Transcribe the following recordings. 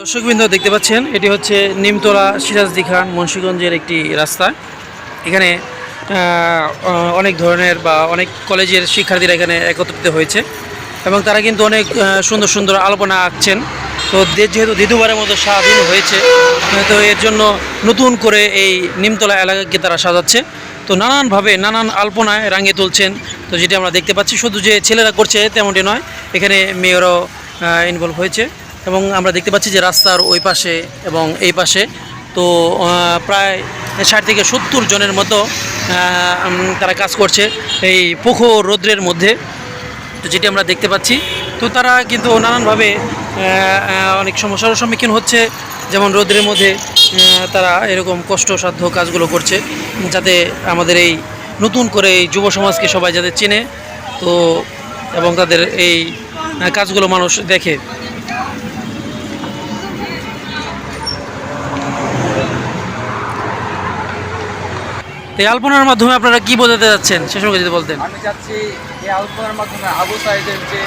দর্শকবৃন্দ দেখতে পাচ্ছেন, এটি হচ্ছে নিমতলা সিরাজদি খান মুন্সীগঞ্জের একটি রাস্তা। এখানে অনেক ধরনের বা অনেক কলেজের শিক্ষার্থীরা এখানে একত্রিত হয়েছে এবং তারা কিন্তু অনেক সুন্দর সুন্দর আলপনা আঁকছেন। তো দেশ যেহেতু দ্বিতীয়বারের মতো স্বাধীন হয়েছে, তো এর জন্য নতুন করে এই নিমতলা এলাকাকে তারা সাজাচ্ছে। তো নানানভাবে নানান আলপনায় রাঙিয়ে তুলছেন। তো যেটি আমরা দেখতে পাচ্ছি, শুধু যে ছেলেরা করছে তেমনটি নয়, এখানে মেয়েরাও ইনভলভ হয়েছে। এবং আমরা দেখতে পাচ্ছি যে রাস্তার ওই পাশে এবং এই পাশে, তো প্রায় ষাট থেকে সত্তর জনের মতো তারা কাজ করছে এই প্রখর রৌদ্রের মধ্যে। তো যেটি আমরা দেখতে পাচ্ছি, তো তারা কিন্তু নানানভাবে অনেক সমস্যার সম্মুখীন হচ্ছে। যেমন রোদ্রের মধ্যে তারা এরকম কষ্টসাধ্য কাজগুলো করছে, যাতে আমাদের এই নতুন করে এই যুব সমাজকে সবাই যাতে চেনে। তো, এবং তাদের এই কাজগুলো মানুষ দেখে। তো এই আলপনার মাধ্যমে আপনারা কি বোঝাতে যাচ্ছেন? সে সঙ্গে যদি বলতেন। আমি চাচ্ছি এই আলপনার মাধ্যমে আবু সাইদের যে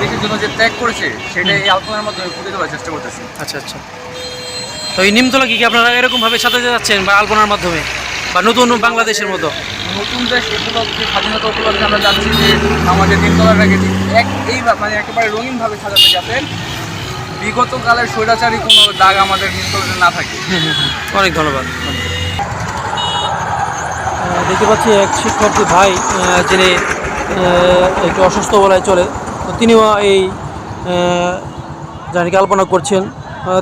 দেশের জন্য যে ত্যাগ করেছে সেটা এই আলপনার মাধ্যমে ফুটে দেওয়ার চেষ্টা করতেছি। আচ্ছা আচ্ছা। তো এই নিমতলা কি কি আপনারা এরকমভাবে সাজাতে যাচ্ছেন বা আলপনার মাধ্যমে? বা নতুন বাংলাদেশের মতো? নতুন দেশ উপলক্ষে স্বাধীনতা উপলক্ষে আমরা চাচ্ছি যে আমাদের নিমতলাটাকে এক এই মানে একেবারে রঙিনভাবে সাজাতে যাতে বিগতকালের স্বৈরাচারী কোনো দাগ আমাদের নিমতলাতে না থাকে। অনেক ধন্যবাদ। দেখতে পাচ্ছি এক শিক্ষার্থী ভাই যিনি একটু অসুস্থ বলায় চলে। তিনিও এই জানি কল্পনা করছেন।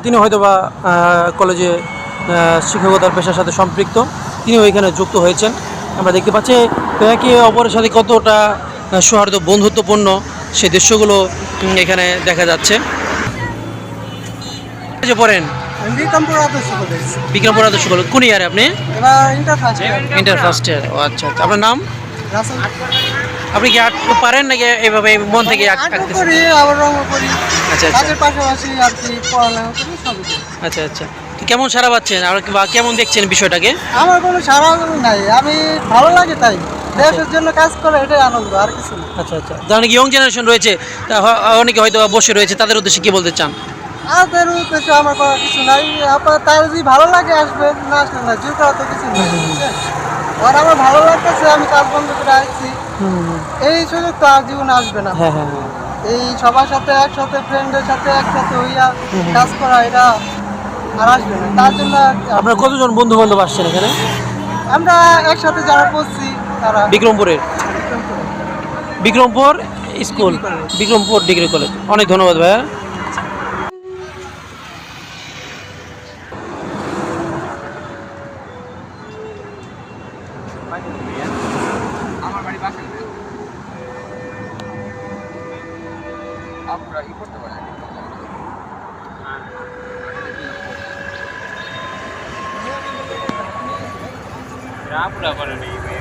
তিনি হয়তো বা কলেজে শিক্ষকতার পেশার সাথে সম্পৃক্ত। তিনিও এখানে যুক্ত হয়েছেন। আমরা দেখতে পাচ্ছি একে অপরের সাথে কতটা সৌহার্দ্য, বন্ধুত্বপূর্ণ সেই দৃশ্যগুলো এখানে দেখা যাচ্ছে। এই পড়েন বিক্রমপুর আদর্শ কলেজ বিক্রমপুর আদর্শ কলেজ কোন ইয়ারে আপনি? Inter first year inter first year ও আচ্ছা আচ্ছা। আপনার নাম? রাসেল। আপনি কি আর্ট পারেন নাকি এইভাবে মন থেকে আঁক- করি আবার রঙও করি। আচ্ছা আচ্ছা। পাশাপাশি আর কি পড়ালেখা করি সবই আচ্ছা আচ্ছা। কেমন সারা পাচ্ছেন? আর কি- বা কেমন দেখছেন বিষয়টাকে? আমার কোনো সারা নাই। আমি ভালো লাগে তাই। দেশের জন্য কাজ করে এটাই আনন্দ আর কিছু না। আচ্ছা আচ্ছা। যারা নাকি ইয়ং জেনারেশন রয়েছে অনেকে হয়তো বসে রয়েছে তাদের উদ্দেশ্যে কি বলতে চান? আর তার উদ্দেশ্যে আমার করার কিছু নাই। আপনার তার যদি ভালো লাগে আসবে না আসলে না জোর করা তো কিছু নাই? আর আমার ভালো লাগতেছে আমি কাজ বন্ধ করে আসছি এই সুযোগ তো আর জীবনে আসবে না। হ্যাঁ হ্যাঁ হ্যাঁ। এই সবার সাথে একসাথে ফ্রেন্ডের সাথে একসাথে হইয়া কাজ করা এটা আর আসবে না। তার জন্য আপনার কতজন বন্ধু বান্ধব আসছেন এখানে? আমরা একসাথে যারা পড়ছি তারা বিক্রমপুরের? Bikrampur. School Bikrampur degree college. অনেক ধন্যবাদ ভাইয়া। আপনারা ই করতে পারেন। রাপুরা করে নেই।